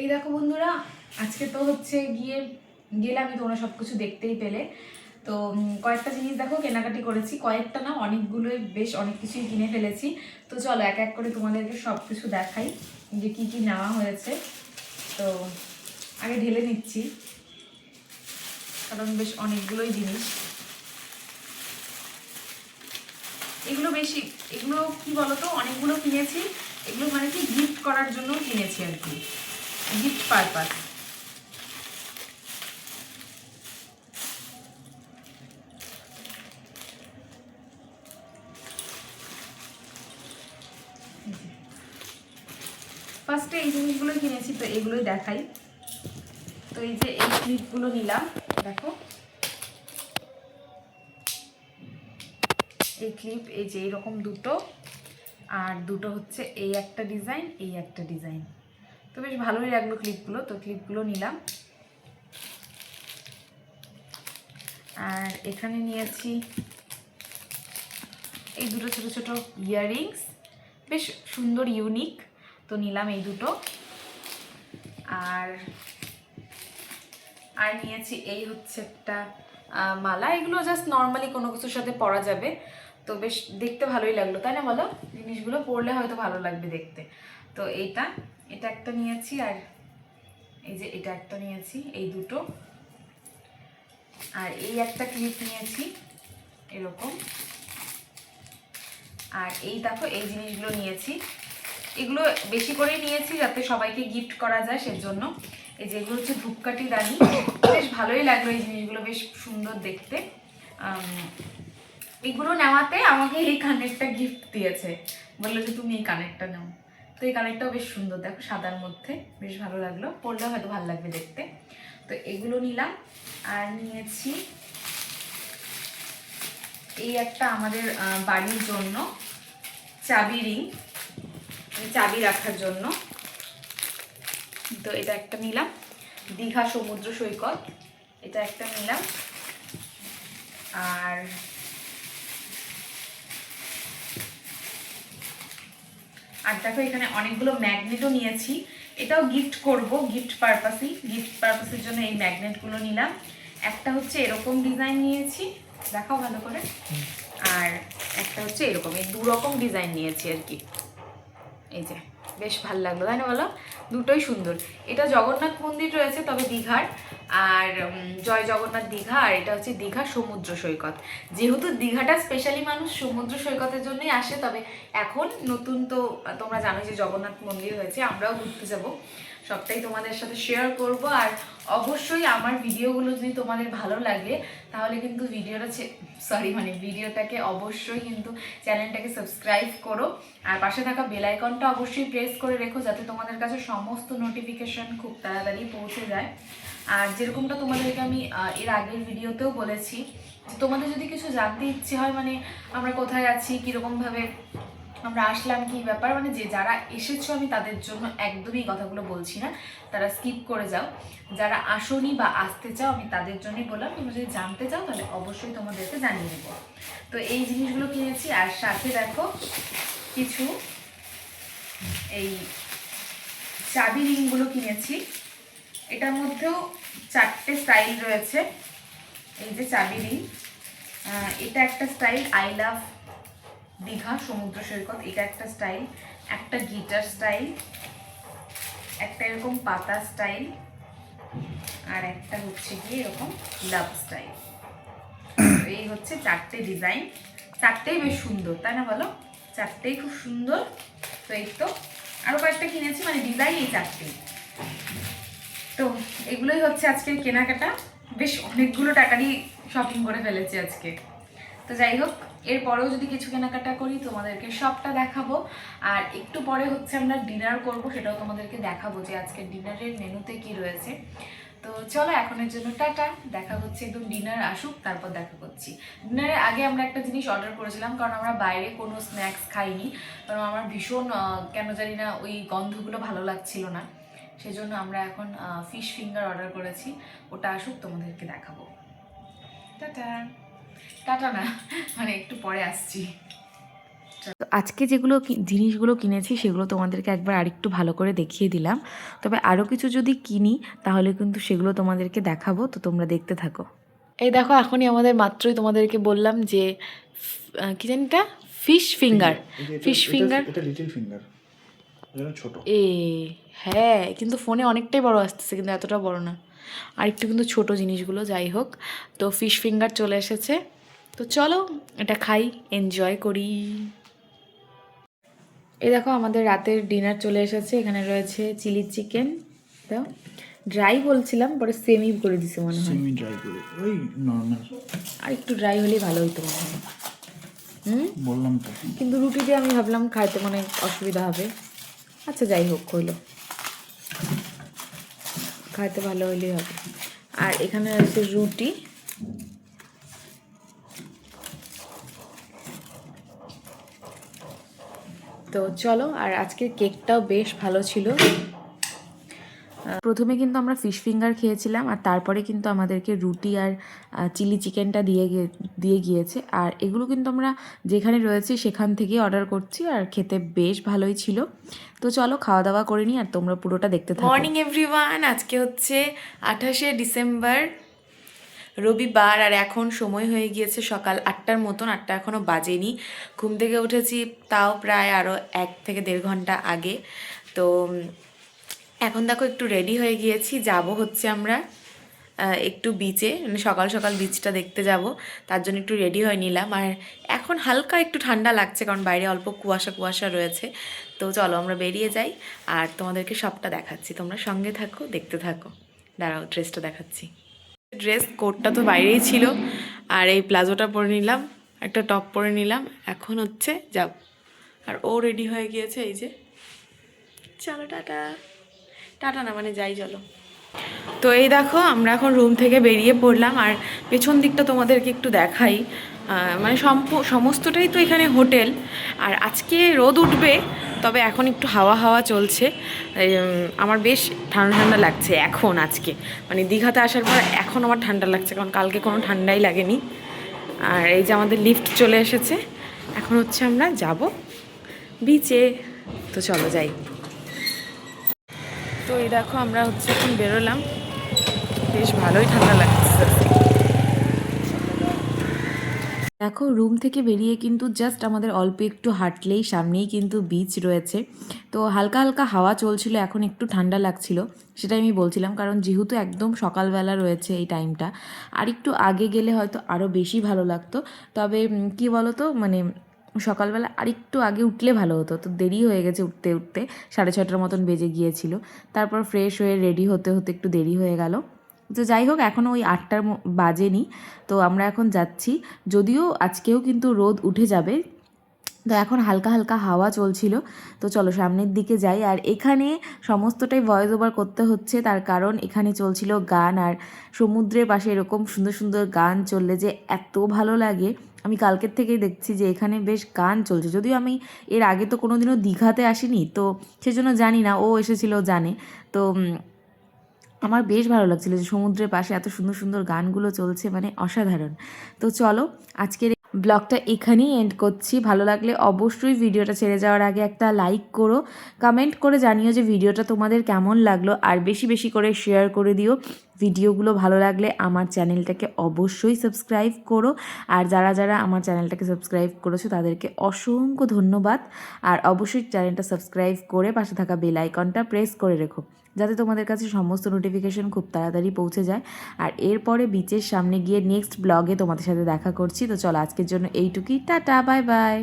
এই দেখো বন্ধুরা, আজকে তো হচ্ছে গিয়ে গেলামই তোমরা সব কিছু দেখতেই পেলে। তো কয়েকটা জিনিস দেখো, কেনাকাটি করেছি। কয়েকটা না, অনেকগুলোই বেশ অনেক কিছুই কিনে ফেলেছি। তো চলো, এক এক করে তোমাদেরকে সব কিছু দেখাই যে কি কি নেওয়া হয়েছে। তো, আগে ঢেলে নিচ্ছি, কারণ বেশ অনেকগুলোই জিনিস। এগুলো বেশি, এগুলো কি বলতো, অনেকগুলো কিনেছি। এগুলো মানে কি গিফট করার জন্য কিনেছি আর কি। গিফট পারপাস ফার্স্টে এই জিনিসগুলো কিনেছি, তো এগুলোই দেখাই। তো এই যে এই ক্লিপগুলো নিলাম, দেখো। এই ক্লিপ এই যে এইরকম দুটো। আর দুটো হচ্ছে এই একটা ডিজাইন এই একটা ডিজাইন তো বেশ ভালোই লাগল ক্লিপগুলো তো ক্লিপগুলো নিলাম। আর এখানে নিয়েছি এই দুটো ছোট ছোট ইয়াররিংস বেশ সুন্দর ইউনিক তো নিলাম এই দুটো। আর আর নিয়েছি এই হচ্ছে একটা মালা। এগুলো জাস্ট নর্মালি কোনো কিছুর সাথে পরা যাবে, তো বেশ দেখতে ভালোই লাগল, তাই না বলো? জিনিসগুলো পরলে হয়তো ভালো লাগবে দেখতে। তো এইটা এটা একটা নিয়েছি আর এই যে এটা একটা নিয়েছি, এই দুটো। আর এই একটা ক্লিপ নিয়েছি, এরকম। আর এই দেখো, এই জিনিসগুলো নিয়েছি। এগুলো বেশি করে নিয়েছি যাতে সবাইকে গিফট করা যায় সেজন্য। এই যে এগুলো হচ্ছে ধূপকাঠি দানি। বেশ ভালোই লাগল এই জিনিসগুলো, বেশ সুন্দর দেখতে। এগুলো নেওয়াতে আমাকে এই কানেরটা গিফট দিয়েছে। বলল যে, তুমি এই কানেরটা নাও। তো এই কানেরটাও বেশ সুন্দর। দেখো সাদার মধ্যে বেশ ভালো লাগল। পরলে হয়তো ভালো লাগবে দেখতে। তো এগুলো নিলাম। আর নিয়েছি এই একটা আমাদের বাড়ির জন্য চাবি রিং। চাবি রাখার জন্য। তো এটা একটা নিলাম। দীঘা সমুদ্র সৈকত। এটা একটা নিলাম। আর আর দেখো এখানে অনেকগুলো ম্যাগনেটও নিয়েছি। এটাও গিফট করব গিফট পারপাসই গিফট পারপাসের জন্য এই ম্যাগনেটগুলো নিলাম। একটা হচ্ছে এরকম ডিজাইন নিয়েছি, দেখাও ভালো করে। আর একটা হচ্ছে এরকম, এই দুরকম ডিজাইন নিয়েছি আর কি। এই যে, বেশ ভালো লাগল, তাই না বলো? দুটোই সুন্দর। এটা জগন্নাথ মন্দির রয়েছে, তবে দীঘার। আর জয় জগন্নাথ দীঘা, আর এটা হচ্ছে দীঘা সমুদ্র সৈকত। যেহেতু দীঘাটা স্পেশালি মানুষ সমুদ্র সৈকতের জন্যই আসে, তবে এখন নতুন তো তোমরা জানো যে জগন্নাথ মন্দির হয়েছে, আমরাও ঘুরতে যাব। সবটাই তোমাদের সাথে শেয়ার করব, আর অবশ্যই আমার ভিডিওগুলো যদি তোমাদের ভালো লাগে, তাহলে কিন্তু ভিডিওটা সরি মানে ভিডিওটাকে অবশ্যই কিন্তু চ্যানেলটাকে সাবস্ক্রাইব করো, আর পাশে থাকা বেল আইকনটা অবশ্যই প্রেস করে রেখো, যাতে তোমাদের কাছে সমস্ত নোটিফিকেশন খুব তাড়াতাড়ি পৌঁছে যায়। আর যেরকমটা তোমাদেরকে আমি এর আগের ভিডিওতেও বলেছি, তোমাদের যদি কিছু জানতে ইচ্ছে হয় মানে আমরা কোথায় আছি, কীরকমভাবে আমরা আসলাম, কি ব্যাপার মানে যে যারা এসেছ, আমি তাদের জন্য একদমই কথাগুলো বলছি না, তারা স্কিপ করে যাও। যারা আসনি বা আসতে চাও, আমি তাদের জন্যই বললাম, তোমরা যদি জানতে চাও, তাহলে অবশ্যই তোমাদেরকে জানিয়ে দেবো। তো এই জিনিসগুলো কিনেছি, আর সাথে দেখো কিছু এই চাবি রিংগুলো কিনেছি। এটার মধ্যেও চারটে স্টাইল রয়েছে। এই যে চাবি রিং এটা একটা স্টাইল আই লাভ দীঘা, সমুদ্র সৈকত, এটা একটা স্টাইল একটা গিটার স্টাইল একটা এরকম পাতা স্টাইল আর একটা হচ্ছে গিয়ে এরকম লাভ স্টাইল এই হচ্ছে চারটে ডিজাইন চারটেই বেশ সুন্দর, তাই না বলো? চারটেই খুব সুন্দর। তো এই তো আরও কয়েকটা কিনেছি মানে ডিজাইন এই চারটেই। তো এগুলোই হচ্ছে আজকের কেনাকাটা। বেশ অনেকগুলো টাকারই শপিং করে ফেলেছি আজকে। তো যাই হোক, এরপরেও যদি কিছু কেনাকাটা করি, তোমাদেরকে সবটা দেখাবো। আর একটু পরে হচ্ছে আমরা ডিনার করব, সেটাও তোমাদেরকে দেখাবো যে আজকে ডিনারের মেনুতে কি রয়েছে। তো চলো, এখনের জন্য টাটা। দেখা হচ্ছে একদম ডিনার আসুক, তারপর দেখা করছি। ডিনারের আগে আমরা একটা জিনিস অর্ডার করেছিলাম, কারণ আমরা বাইরে কোনো স্ন্যাক্স খাইনি। কারণ আমার ভীষণ কেন জানি না ওই গন্ধগুলো ভালো লাগছিল না। সেজন্য আমরা এখন ফিশ ফিঙ্গার অর্ডার করেছি। ওটা আসুক তোমাদেরকে দেখাবো। টাটা। টাটা না মানে একটু পরে আসছি। তো আজকে যেগুলো কি- জিনিসগুলো কিনেছি সেগুলো তোমাদেরকে একবার আরেকটু ভালো করে দেখিয়ে দিলাম। তবে আরও কিছু যদি কিনি তাহলে কিন্তু সেগুলো তোমাদেরকে দেখাবো তো তোমরা দেখতে থাকো। এই দেখো এখনই আমাদের মাত্রই তোমাদেরকে বললাম যে কি জানিটা ফিশ ফিঙ্গার ফিশ ফিঙ্গার এটা লিটল ফিঙ্গার ছোট। এ হ্যাঁ কিন্তু ফোনে অনেকটাই বড় আসতেছে কিন্তু এতটা বড় না। আর একটু কিন্তু ছোট জিনিসগুলো যাই হোক। তো ফিশ ফিঙ্গার চলে এসেছে। তো চলো এটা খাই এনজয় করি। এ দেখো আমাদের রাতের ডিনার চলে এসেছে। এখানে রয়েছে চিলি চিকেন তো ড্রাই বলছিলাম পরে সেমি করে দিছে মনে হয়। সেমি ড্রাই করে ওই নর্মাল আর একটু ড্রাই হলেই ভালো হইতো মনে হয়। হুম? বললাম তো। কিন্তু রুটি দিয়ে আমি ভাবলাম খাইতে মানে অসুবিধা হবে। আচ্ছা যাই হোক, হইল। খাইতে ভালো হইলেই হবে। আর এখানে আছে রুটি। তো চলো, আর আজকের কেকটাও বেশ ভালো ছিল। প্রথমে কিন্তু আমরা ফিশ ফিঙ্গার খেয়েছিলাম, আর তারপরে কিন্তু আমাদেরকে রুটি আর চিলি চিকেনটা দিয়ে দিয়ে গিয়েছে। আর এগুলো কিন্তু আমরা যেখানে রয়েছি সেখান থেকেই অর্ডার করছি, আর খেতে বেশ ভালোই ছিল। তো চলো খাওয়া দাওয়া করে নিই, আর তোমরা পুরোটা দেখতে থাকো। মর্নিং এভরিওয়ান আজকে হচ্ছে আঠাশে ডিসেম্বর, রবিবার, আর এখন সময় হয়ে গিয়েছে সকাল আটটার মতন, আটটা এখনও বাজেনি। ঘুম থেকে উঠেছি তাও প্রায় আরও এক থেকে দেড় ঘণ্টা আগে। তো এখন দেখো একটু রেডি হয়ে গিয়েছি, যাব হচ্ছে আমরা একটু বিচে মানে সকাল সকাল বিচটা দেখতে যাব, তার জন্য একটু রেডি হয়ে নিলাম। আর এখন হালকা একটু ঠান্ডা লাগছে, কারণ বাইরে অল্প কুয়াশা কুয়াশা রয়েছে। তো চলো আমরা বেরিয়ে যাই, আর তোমাদেরকে সবটা দেখাচ্ছি। তোমরা সঙ্গে থাকো, দেখতে থাকো। দাঁড়াও ড্রেসটা দেখাচ্ছি। ড্রেস কোটটা তো বাইরেই ছিল, আর এই প্লাজোটা পরে নিলাম, একটা টপ পরে নিলাম, এখন হচ্ছে যাব। আর ও রেডি হয়ে গিয়েছে, এই যে। চলো, টাটা। টাটা না মানে যাই চলো। তো এই দেখো, আমরা এখন রুম থেকে বেরিয়ে পড়লাম, আর পেছন দিকটা তোমাদেরকে একটু দেখাই। মানে সমস্তটাই তো এখানে হোটেল। আর আজকে রোদ উঠবে, তবে এখন একটু হাওয়া হাওয়া চলছে। আমার বেশ ঠান্ডা ঠান্ডা লাগছে এখন আজকে। মানে দীঘাতে আসার পর এখন আমার ঠান্ডা লাগছে, কারণ কালকে কোনো ঠান্ডাই লাগেনি। আর এই যে আমাদের লিফট চলে এসেছে, এখন হচ্ছে আমরা যাব বিচে তো চলো যাই। তো এই দেখো আমরা হচ্ছে এখন বেরোলাম। বেশ ভালোই ঠান্ডা লাগছে। দেখো রুম থেকে বেরিয়ে কিন্তু জাস্ট আমাদের অল্প একটু হাঁটলেই সামনেই কিন্তু বিচ রয়েছে। তো হালকা হালকা হাওয়া চলছিল, এখন একটু ঠান্ডা লাগছিল, সেটাই আমি বলছিলাম। কারণ যেহেতু একদম সকালবেলা রয়েছে এই টাইমটা আর একটু আগে গেলে হয়তো আরও বেশি ভালো লাগতো। তবে কি বলো তো মানে সকালবেলা আরেকটু আগে উঠলে ভালো হতো। তো দেরি হয়ে গেছে উঠতে উঠতে। সাড়ে ছটার মতন বেজে গিয়েছিল। তারপর ফ্রেশ হয়ে রেডি হতে হতে একটু দেরি হয়ে গেল। তো যাই হোক এখনও ওই আটটার বাজেনি। তো আমরা এখন যাচ্ছি। যদিও আজকেও কিন্তু রোদ উঠে যাবে। তো এখন হালকা হালকা হাওয়া চলছিল। তো চলো সামনের দিকে যাই। আর এখানে সমস্তটাই ভয়েস ওভার করতে হচ্ছে। তার কারণ এখানে চলছিল গান। আর সমুদ্রের পাশে এরকম সুন্দর সুন্দর গান চললে যে এত ভালো লাগে। আমি কালকের থেকেই দেখছি যে এখানে বেশ গান চলছে। যদিও আমি এর আগে তো কোনো দিনও দীঘাতে আসিনি। তো সেজন্য জানি না। ও এসেছিল, জানে। তো আমার বেশ ভালো লাগছিল যে সমুদ্রের পাশে এত সুন্দর সুন্দর গানগুলো চলছে। মানে অসাধারণ। তো চলো, আজকের ব্লগটা এখানেই এন্ড করছি। ভালো লাগলে অবশ্যই ভিডিওটা ছেড়ে যাওয়ার আগে একটা লাইক করো। কমেন্ট করে জানিও যে ভিডিওটা তোমাদের কেমন লাগল। আর বেশি বেশি করে শেয়ার করে দিও। ভিডিওগুলো ভালো লাগলে আমার চ্যানেলটাকে অবশ্যই সাবস্ক্রাইব করো। আর যারা যারা আমার চ্যানেলটাকে সাবস্ক্রাইব করেছ, তাদেরকে অসংখ্য ধন্যবাদ। আর অবশ্যই চ্যানেলটা সাবস্ক্রাইব করে পাশে থাকা বেল আইকনটা প্রেস করে রেখো, যাতে তোমাদের কাছে সমস্ত নোটিফিকেশন খুব তাড়াতাড়ি পৌঁছে যায়। আর এরপরে বিচের সামনে গিয়ে নেক্সট ব্লগে তোমাদের সাথে দেখা করছি। তো চলো আজকের জন্য এইটুকুই। Tata bye bye